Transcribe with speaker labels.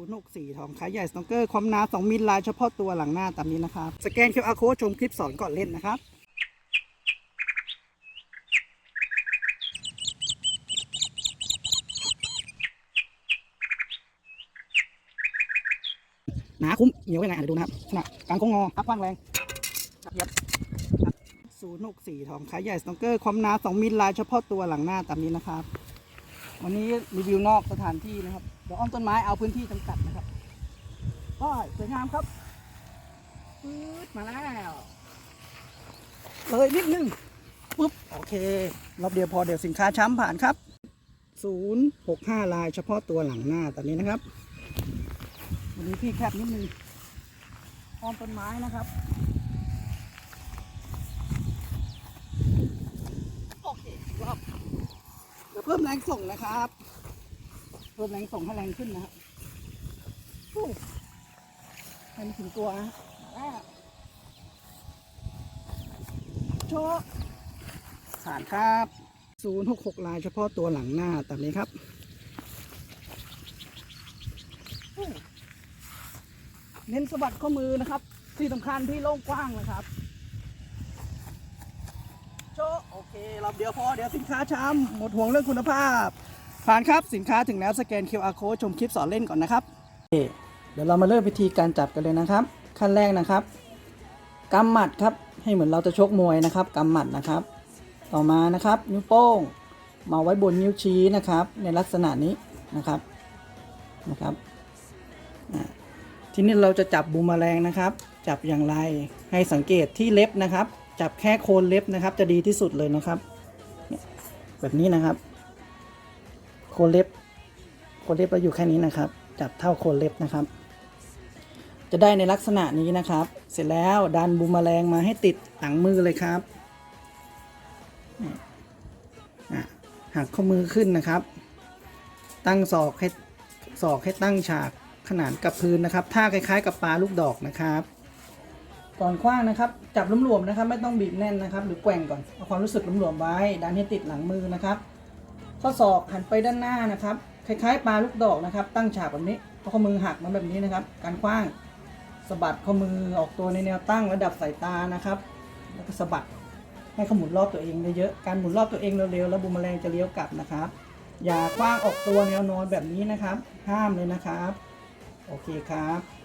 Speaker 1: 064 ทองขายใหญ่สโนว์เกอร์ ความหนา 2 มิลลายเฉพาะตัวหลังหน้าตามนี้นะครับ สแกน QR code ชมคลิปสอนก่อนเล่นนะครับหนาคุ้มเหนียวยังไงอะเดี๋ยวดูนะครับขนาดกลางโค้งงออัพกว้างแรงครับยับศูนย์หกสี่ทองขายใหญ่สโนว์เกอร์ ความหนา2มิลลายเฉพาะตัวหลังหน้าตามนี้นะครับ วันนี้รีวิวนอกสถานที่นะครับ ดี๋ยวอ้อมต้นไม้เอาพื้นที่จำกัดนะครับก็สวยงามครับปื๊ดมาแล้วเลยนิดนึงปุ๊บโอเครอบเดียวพอเดี๋ยวสินค้าช้ำผ่านครับ 065 ลายเฉพาะตัวหลังหน้าตอนนี้นะครับ วันนี้พี่แคบนิดนึงอ้อมต้นไม้นะครับโอเครอบเดี๋ยวเพิ่มแรงส่งนะครับ เพิ่มแรงส่งให้แรงขึ้นนะครับให้มันถึงตัวนะโชว์ผ่านครับ 066 ลายเฉพาะตัวหลังหน้าตามนี้ครับเน้นสะบัดข้อมือนะครับ ที่สำคัญที่โล่งกว้างนะครับโชว์โอเครอบเดียวพอ เดี๋ยวสินค้าช้ำหมดห่วงเรื่องคุณภาพ ผ่านครับสินค้าถึงแล้วสแกน QR code ชมคลิปสอนเล่นก่อนนะครับเดี๋ยวเรามาเริ่มวิธีการจับกันเลยนะครับ ขั้นแรกนะครับกำหมัดครับให้เหมือนเราจะชกมวยนะครับกำหมัดนะครับ ต่อมานะครับ นิ้วโป้งมาไว้บนนิ้วชี้นะครับ ในลักษณะนี้นะครับนะครับทีนี้เราจะจับบูมแมลงนะครับ จับอย่างไรให้สังเกตที่เล็บนะครับ จับแค่โคนเล็บนะครับ จะดีที่สุดเลยนะครับ แบบนี้นะครับ โคนเล็บ โคนเล็บเราอยู่แค่นี้นะครับ จับเท่าโคนเล็บนะครับ จะได้ในลักษณะนี้นะครับ เสร็จแล้วดันบูมแมลงมาให้ติดหลังมือเลยครับหักข้อมือขึ้นนะครับ ตั้งศอกให้ศอกให้ตั้งฉากขนานกับพื้นนะครับท่าคล้าย ๆ กับปลาลูกดอกนะครับก่อนคว้างนะครับ จับหลวมๆนะครับ ไม่ต้องบีบแน่นนะครับ หรือแกว่งก่อนเอาความรู้สึกหลวมๆไว้ดันให้ติดหลังมือนะครับ ข้อศอกหันไปด้านหน้านะครับ คล้ายๆปลาลูกดอกนะครับ ตั้งฉากแบบนี้เอาข้อมือหักมาแบบนี้นะครับ การคว้างสะบัดข้อมือออกตัวในแนวตั้งระดับสายตานะครับ แล้วก็สะบัดให้เขาหมุนรอบตัวเองเยอะๆการหมุนรอบตัวเองเร็วๆแล้วบูมแมลงจะเลี้ยวกลับนะครับ อย่าคว้างออกตัวแนวนอนแบบนี้นะครับ ห้ามเลยนะครับ โอเคครับ